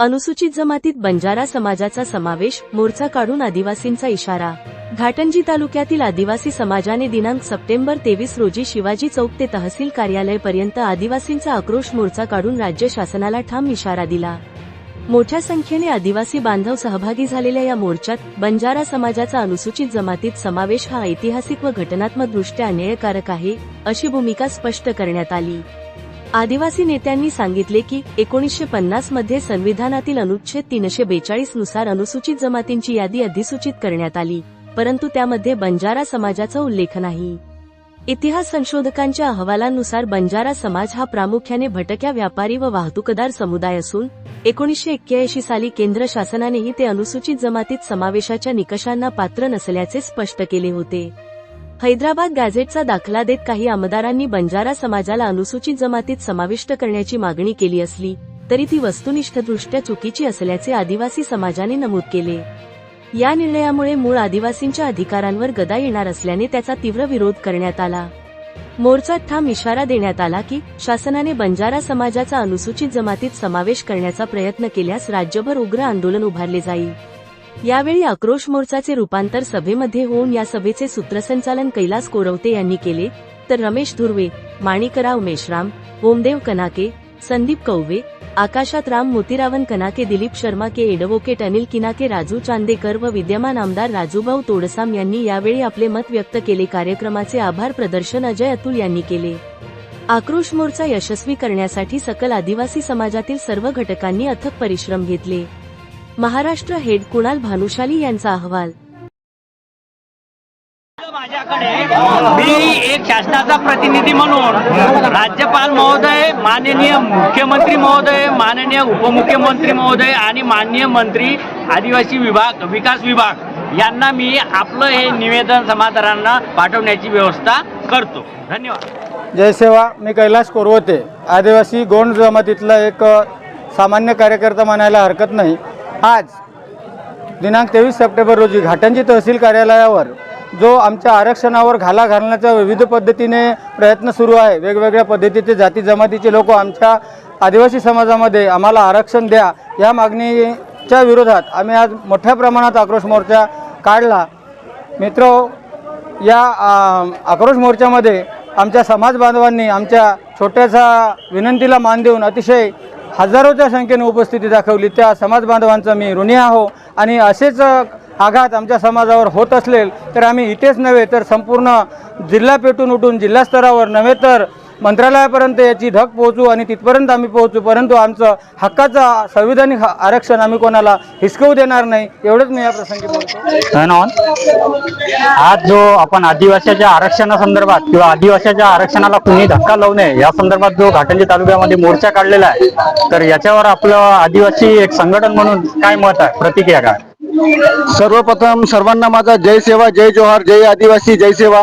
अनुसूचित जमातीत बंजारा समाजाचा समावेश मोर्चा काढून आदिवासींचा इशारा. घाटंजी तालुक्यातील आदिवासी समाजाने दिनांक सप्टेंबर तेवीस रोजी शिवाजी चौक ते तहसील कार्यालयपर्यंत आदिवासींचा आक्रोश मोर्चा काढून राज्य शासनाला ठाम इशारा दिला. मोठ्या संख्येने आदिवासी बांधव सहभागी झालेल्या या मोर्चात बंजारा समाजाचा अनुसूचित जमातीत समावेश हा ऐतिहासिक व घटनात्मक दृष्ट्या अन्यायकारक आहे अशी भूमिका स्पष्ट करण्यात आली. आदिवासी नेत्यांनी सांगितले की एकोणीसशे पन्नासमध्ये संविधानातील अनुच्छेद तीनशे बेचाळीसनुसार अनुसूचित जमातींची यादी अधिसूचित करण्यात आली परंतु त्यामध्ये बंजारा समाजाचा उल्लेख नाही. इतिहास संशोधकांच्या अहवालांनुसार बंजारा समाज हा प्रामुख्याने भटक्या व्यापारी व वाहतूकदार समुदाय असून एकोणीसशे एक्क्याऐंशी साली केंद्र शासनानेही ते अनुसूचित जमातीत समावेशाच्या निकषांना पात्र नसल्याचे स्पष्ट केले होते. हैदराबाद गॅझेटचा दाखला देत काही आमदारांनी बंजारा समाजाला अनुसूचित जमातीत समाविष्ट करण्याची मागणी केली असली तरी ती वस्तुनिष्ठदृष्ट्या चुकीची असल्याचे आदिवासी समाजाने नमूद केले. या निर्णयामुळे मूळ आदिवासींच्या अधिकारांवर गदा येणार असल्याने त्याचा तीव्र विरोध करण्यात आला. मोर्चात ठाम इशारा देण्यात आला की शासनाने बंजारा समाजाचा अनुसूचित जमातीत समावेश करण्याचा प्रयत्न केल्यास राज्यभर उग्र आंदोलन उभारले जाईल. यावेळी आक्रोश मोर्चाचे रूपांतर सभेमध्ये होऊन या सभेचे सूत्रसंचालन कैलास कोरवते यांनी केले तर रमेश धुर्वे माणिकराव मेश्राम ओमदेव कनाके संदीप कौवे आकाशात राम मोतीरावन कनाके दिलीप शर्मा के एडवोकेट अनिल किनाके राजू चांदेकर व विद्यमान आमदार राजूभाऊ तोडसाम यांनी यावेळी आपले मत व्यक्त केले. कार्यक्रमाचे आभार प्रदर्शन अजय अतुल यांनी केले. आक्रोश मोर्चा यशस्वी करण्यासाठी सकल आदिवासी समाजातील सर्व घटकांनी अथक परिश्रम घेतले. महाराष्ट्र हेड कुणाल भानुशाली यांचा अहवाल. माझ्याकडे मी एक शासनाचा प्रतिनिधी म्हणून राज्यपाल महोदय माननीय मुख्यमंत्री महोदय माननीय उपमुख्यमंत्री महोदय आणि माननीय मंत्री आदिवासी विभाग विकास विभाग यांना मी आपलं हे निवेदन समाधानांना पाठवण्याची व्यवस्था करतो. धन्यवाद. जय सेवा मी कैलास कोरवते. आदिवासी गोंड जमातीतला एक सामान्य कार्यकर्ता म्हणायला हरकत नाही. आज दिनांक तेवीस सप्टेंबर रोजी घाटंजी तहसील कार्यालयावर जो आमच्या आरक्षणावर घाला घालण्याचा विविध पद्धतीने प्रयत्न सुरू आहे वेगवेगळ्या पद्धतीचे जाती जमातीचे लोक आमच्या आदिवासी समाजामध्ये आम्हाला आरक्षण द्या या मागणीच्या विरोधात आम्ही आज मोठ्या प्रमाणात आक्रोश मोर्चा काढला. मित्र या आक्रोश मोर्चामध्ये आमच्या समाज बांधवांनी आमच्या छोट्याशा विनंतीला मान देऊन अतिशय हजारोच्या संख्येने उपस्थिती दाखवली. त्या समाज बांधवांचा मी ऋणी आहो. आणि असेच आघात आमच्या समाजावर होत असेल तर आम्ही इथेच नव्हे तर संपूर्ण जिल्हा पेटून उठून जिल्हास्तरावर नव्हे तर मंत्रालयापर्यंत याची धक पोहोचू आणि तिथपर्यंत आम्ही पोहोचू परंतु आमचं हक्काचं संविधानिक आरक्षण आम्ही कोणाला हिसकवू देणार नाही एवढंच मी या प्रसंगी बोलतो. धन्यवाद. आज जो आपण आदिवासीच्या आरक्षणासंदर्भात किंवा आदिवासीच्या आरक्षणाला कुणी धक्का लावू नये या संदर्भात जो घाटंजी तालुक्यामध्ये मोर्चा काढलेला आहे तर याच्यावर आपलं आदिवासी एक संघटन म्हणून काय मत आहे? प्रतिक्रिया काय? सर्वप्रथम सर्वांना माझा जय सेवा जय जोहार जय आदिवासी जय सेवा.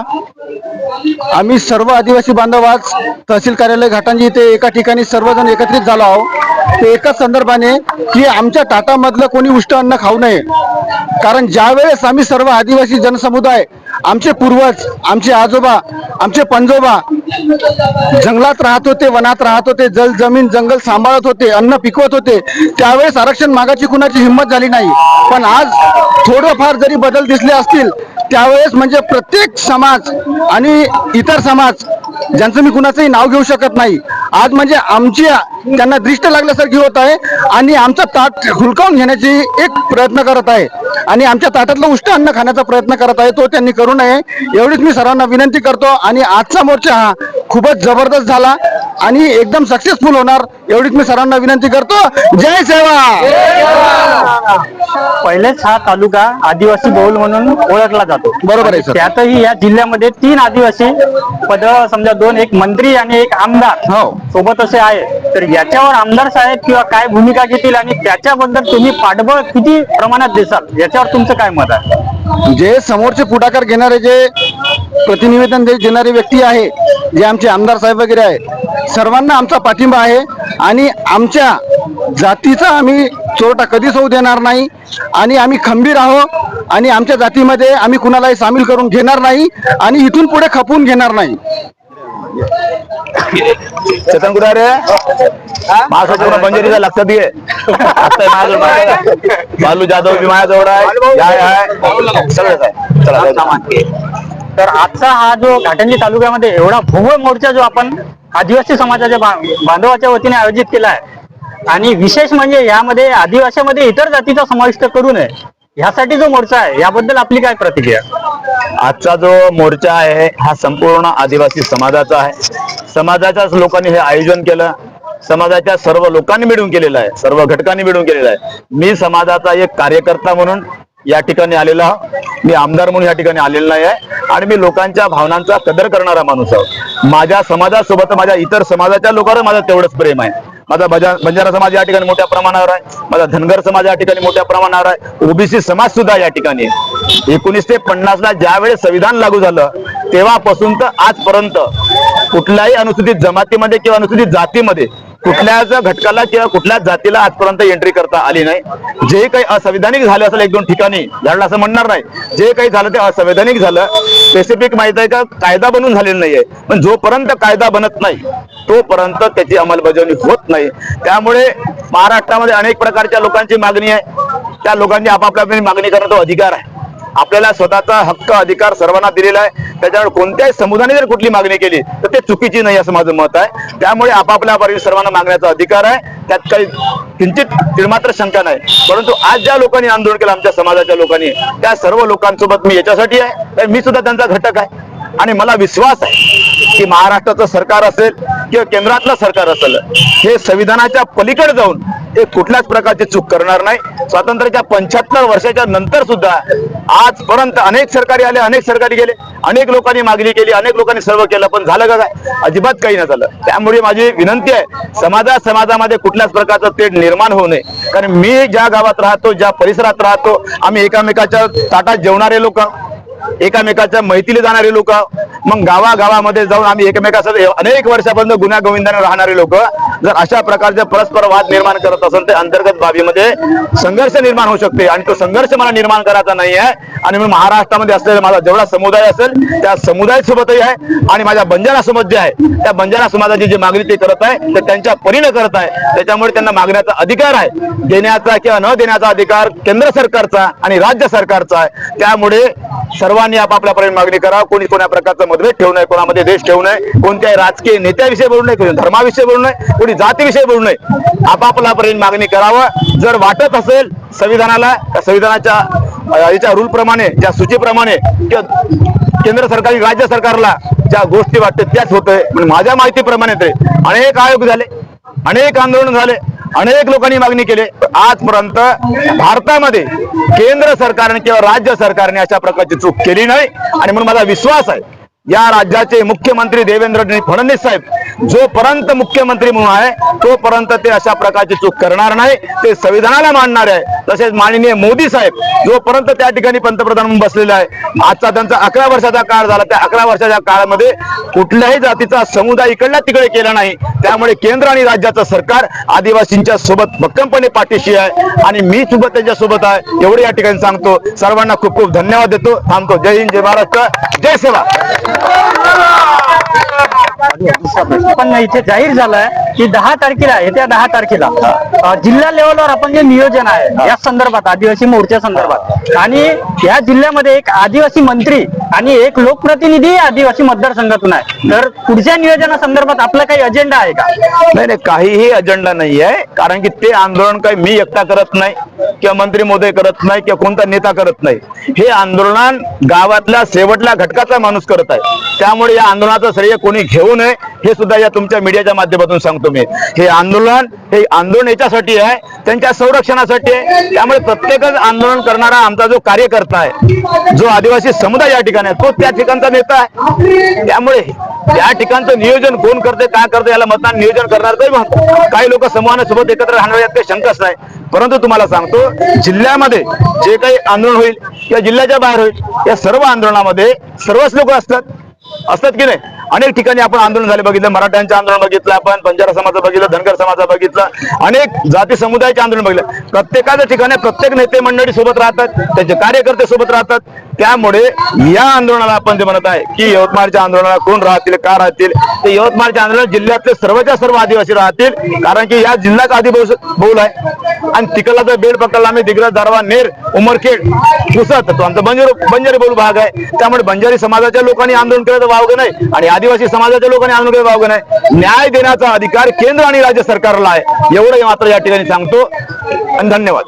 आम्ही सर्व आदिवासी बांधव आज तहसील कार्यालय घाटांजी इथे एका ठिकाणी सर्वजण एकत्रित झालो आहोत. ते एकाच संदर्भाने की आमच्या टाटामधलं कोणी उष्ट अन्न खाऊ नये. कारण ज्यावेळेस आम्ही सर्व आदिवासी जनसमुदाय आमचे पूर्वज आमचे आजोबा आमचे पंजोबा जंगलात राहत होते वनात राहत होते जल जमीन जंगल सांभाळत होते अन्न पिकवत होते त्यावेळेस आरक्षण मागाची कुणाची हिंमत झाली नाही. पण आज थोडंफार जरी बदल दिसले असतील त्यावेळेस म्हणजे प्रत्येक समाज आणि इतर समाज ज्यांचं मी कुणाचंही नाव घेऊ शकत नाही आज म्हणजे आमची त्यांना दृष्ट लागल्यासारखी होत आहे आणि आमचा ताट हुलकावून घेण्याची एक प्रयत्न करत आहे. आणि आमच्या ताटातलं उष्ट अन्न खाण्याचा प्रयत्न करत आहे तो त्यांनी करू नये. एवढीच मी सर्वांना विनंती करतो आणि आजचा मोर्चा हा खूपच जबरदस्त झाला. आणि एकदम सक्सेसफुल होणार एवढीच मी सर्वांना विनंती करतो. जय सेवा! पहिलेच हा तालुका आदिवासी बहुल म्हणून ओळखला जातो. बरोबर आहे, सर. त्यातही या जिल्ह्यामध्ये तीन आदिवासी पद समजा दोन एक मंत्री आणि एक आमदार हो. सोबत असे आहे. तर याच्यावर आमदार साहेब किंवा काय भूमिका घेतील आणि त्याच्याबद्दल तुम्ही पाठबळ किती प्रमाणात देसाल? याच्यावर तुमचं काय मत आहे? जे समोरचे पुढाकार घेणारे जे प्रतिनिवेदन दे- देणारे व्यक्ती आहे जे आमचे आमदार साहेब वगैरे आहे. सर्वांना आमचा पाठिंबा आहे आणि आमच्या जातीचा आम्ही चोरटा कधीच होऊ देणार नाही आणि आम्ही खंबीर आहो आणि आमच्या जातीमध्ये आम्ही कुणालाही सामील करून घेणार नाही आणि इथून पुढे खपवून घेणार नाही. चेतन कुठे रे माझं पूर्ण बंजेरीचा लक्षात घे बालू जाधव बी माझ्याजवळ आहे. आहे सगळंच आहे चला. तर आजचा हा जो घाटंजी तालुक्यामध्ये एवढा भव्य मोर्चा जो आपण आदिवासी समाजाच्या बांधवाच्या वतीने आयोजित केला आहे आणि विशेष म्हणजे यामध्ये आदिवासीमध्ये इतर जातीचा समाविष्ट करू नये ह्यासाठी जो मोर्चा आहे याबद्दल आपली काय प्रतिक्रिया? आजचा जो मोर्चा आहे हा संपूर्ण आदिवासी समाजाचा आहे. समाजाच्याच लोकांनी हे आयोजन केलं. समाजाच्या सर्व लोकांनी मिळून केलेलं आहे सर्व घटकांनी मिळून केलेलं आहे. मी समाजाचा एक कार्यकर्ता म्हणून या ठिकाणी आलेला मी आमदार म्हणून या ठिकाणी आलेला नाही आहे. आणि मी लोकांच्या भावनांचा कदर करणारा माणूस आहोत. माझ्या समाजासोबत माझ्या इतर समाजाच्या लोकांवर माझं तेवढंच प्रेम आहे. माझा बंजारा समाज या ठिकाणी मोठ्या प्रमाणावर आहे. माझा धनगर समाज या ठिकाणी मोठ्या प्रमाणावर आहे. ओबीसी समाज सुद्धा या ठिकाणी एकोणीस एकोणीसशे पन्नास ला ज्यावेळेस संविधान लागू झालं तेव्हापासून तर आजपर्यंत कुठल्याही अनुसूचित जमातीमध्ये किंवा अनुसूचित जातीमध्ये कुठल्याच घटकाला किंवा कुठल्याच जातीला आजपर्यंत एंट्री करता आली नाही जे काही असंविधानिक झालं असेल एक दोन ठिकाणी झालं असं म्हणणार नाही. जे काही झालं ते असंवैधानिक झालं. स्पेसिफिक माहीत आहे का? कायदा बनून झालेला नाहीये. पण जोपर्यंत कायदा बनत नाही तोपर्यंत त्याची अंमलबजावणी होत नाही. त्यामुळे महाराष्ट्रामध्ये अनेक प्रकारच्या लोकांची मागणी आहे. त्या लोकांनी आपापल्या मागणी करण्याचा अधिकार आहे. आपल्याला स्वतःचा हक्क अधिकार सर्वांना दिलेला आहे. त्याच्यावर कोणत्याही समुदायाने जर कुठली मागणी केली तर ते चुकीची नाही असं माझं मत आहे. त्यामुळे आपापल्या पर्यंत सर्वांना मागण्याचा अधिकार आहे. त्यात काही किंचित तिळमात्र शंका नाही. परंतु आज ज्या लोकांनी आंदोलन केलं आमच्या समाजाच्या लोकांनी त्या सर्व लोकांसोबत मी याच्यासाठी आहे. तर मी सुद्धा त्यांचा घटक आहे. आणि मला विश्वास आहे की महाराष्ट्राचं सरकार असेल किंवा केंद्रातलं सरकार असेल हे संविधानाच्या पलीकडे जाऊन हे कुठल्याच प्रकारची चूक करणार नाही. स्वातंत्र्याच्या पंच्याहत्तर वर्षाच्या नंतर सुद्धा आजपर्यंत अनेक सरकारी आले अनेक सरकारी गेले अनेक लोकांनी मागणी केली अनेक लोकांनी सर्व केलं पण झालं का काय? अजिबात काही नाही झालं. त्यामुळे माझी विनंती आहे समाजा समाजामध्ये कुठल्याच प्रकारचं तेढ निर्माण होऊ नये. कारण मी ज्या गावात राहतो ज्या परिसरात राहतो आम्ही एकामेकाच्या ताटात जेवणारे लोक एकामेकाच्या मैतीला जाणारे लोक मग गावागावामध्ये जाऊन आम्ही एकमेकासोबत अनेक वर्षापर्यंत गुन्हा गोविंदाने राहणारे लोक जर अशा प्रकारचे परस्पर वाद निर्माण करत असेल तर अंतर्गत बाबीमध्ये संघर्ष निर्माण होऊ शकते. आणि तो संघर्ष मला निर्माण करायचा नाही आहे आणि मी महाराष्ट्रामध्ये असलेला माझा जेवढा समुदाय असेल त्या समुदायासोबतही आहे. आणि माझ्या बंजारा समाज जे आहे त्या बंजारा समाजाची जी मागणी ते करत आहे तर त्यांच्या परीनं करत आहे. त्याच्यामुळे त्यांना मागण्याचा अधिकार आहे. देण्याचा किंवा न देण्याचा अधिकार केंद्र सरकारचा आणि राज्य सरकारचा आहे. त्यामुळे सर्वांनी आपापल्यापर्यंत मागणी करा. कोणी कोणा प्रकारचा मतभेद ठेवू नये कोणामध्ये देश ठेवू नये कोणत्याही राजकीय नेत्याविषयी बोलू नये कोणी धर्माविषयी बोलू नये कोणी जातीविषयी बोलू नये. आपापल्यापर्यंत मागणी करावं. जर वाटत असेल संविधानाला त्या संविधानाच्या याच्या रूल प्रमाणे ज्या सूचीप्रमाणे किंवा केंद्र सरकार राज्य सरकारला ज्या गोष्टी वाटतात त्याच होतंय. म्हणजे माझ्या माहितीप्रमाणे ते अनेक आयोग झाले अनेक आंदोलन झाले. अनेक लोकांनी मागणी केली. आजपर्यंत भारतामध्ये केंद्र सरकारने किंवा राज्य सरकारने अशा प्रकारची चूक केली नाही. आणि म्हणून माझा विश्वास आहे या राज्याचे मुख्यमंत्री देवेंद्र फडणवीस साहेब जोपर्यंत मुख्यमंत्री म्हणून आहे तोपर्यंत ते अशा प्रकारची चूक करणार नाही ते संविधानाला मानणार आहे. तसेच माननीय मोदी साहेब जोपर्यंत त्या ठिकाणी पंतप्रधान म्हणून बसलेले आहे आजचा त्यांचा अकरा वर्षाचा काळ झाला. त्या अकरा वर्षाच्या काळामध्ये कुठल्याही जातीचा समुदाय इकडला तिकडे केला नाही. त्यामुळे केंद्र आणि राज्याचं सरकार आदिवासींच्या सोबत भक्कमपणे पाठीशी आहे. आणि मी सुद्धा त्यांच्यासोबत आहे. एवढे या ठिकाणी सांगतो. सर्वांना खूप खूप धन्यवाद देतो. थांबतो. जय हिंद जय महाराष्ट्र. जय सेवा. पण इथे जाहीर झालंय की दहा तारखेला येत्या दहा तारखेला जिल्हा लेवलवर आपण जे नियोजन आहे या संदर्भात आदिवासी मोर्चा संदर्भात. आणि या जिल्ह्यामध्ये एक आदिवासी मंत्री आणि एक लोकप्रतिनिधी आदिवासी मतदारसंघातून आहे. तर पुढच्या नियोजनासंदर्भात आपला काही अजेंडा आहे का? नाही नाही काहीही अजेंडा नाही आहे कारण की ते आंदोलन काही मी एकटा करत नाही. किंवा मंत्री महोदय करत नाही किंवा कोणता नेता करत नाही. हे आंदोलन गावातल्या शेवटल्या घटकाचा माणूस करत आहे. त्यामुळे या आंदोलनाचं श्रेय कोणी घेऊ नये हे सुद्धा या तुमच्या मीडियाच्या माध्यमातून सांगतो मी. हे आंदोलन हे आंदोलन याच्यासाठी आहे त्यांच्या संरक्षणासाठी आहे. त्यामुळे प्रत्येकच आंदोलन करणारा आमचा जो कार्यकर्ता आहे जो आदिवासी समुदाय या ठिकाणी आहे तो त्या ठिकाणचा नेता आहे. त्यामुळे त्या ठिकाणचं नियोजन कोण करते काय करते याला मतदान नियोजन करणार काही काही लोक समूहासोबत एकत्र राहणार यात काही शंकाच नाही. परंतु तुम्हाला सांगतो जिल्ह्यामध्ये जे काही आंदोलन होईल किंवा जिल्ह्याच्या बाहेर होईल या सर्व आंदोलनामध्ये सर्वच लोक असतात. असतात की नाही? अनेक ठिकाणी आपण आंदोलन झाले बघितलं मराठ्यांचं आंदोलन बघितलं आपण बंजारा समाज बघितलं धनगर समाज बघितलं अनेक जाती समुदायाचे आंदोलन बघितलं. प्रत्येकाच्या ठिकाणी प्रत्येक नेते मंडळी सोबत राहतात त्यांचे कार्यकर्ते सोबत राहतात. त्यामुळे या आंदोलनाला आपण जे म्हणत आहे की यवतमाळच्या आंदोलनाला कोण राहतील का राहतील? ते यवतमाळच्या आंदोलन जिल्ह्यातले सर्वच्या सर्व आदिवासी राहतील कारण की या जिल्ह्यात आदि बहुल आहे. आणि तिकडला जर बेड पकडला आम्ही दिग्रज दारवा नेर उमरखेड पुसत तो आमचा बंजारी बंजारी बोल भाग आहे. त्यामुळे बंजारी समाजाच्या लोकांनी आंदोलन केलं तर वावगं नाही. आणि आदिवासी समाजाच्या लोकांनी अनुभव केलं वावगं नाही. न्याय देण्याचा अधिकार केंद्र आणि राज्य सरकारला आहे. एवढं मात्र या ठिकाणी सांगतो. आणि धन्यवाद.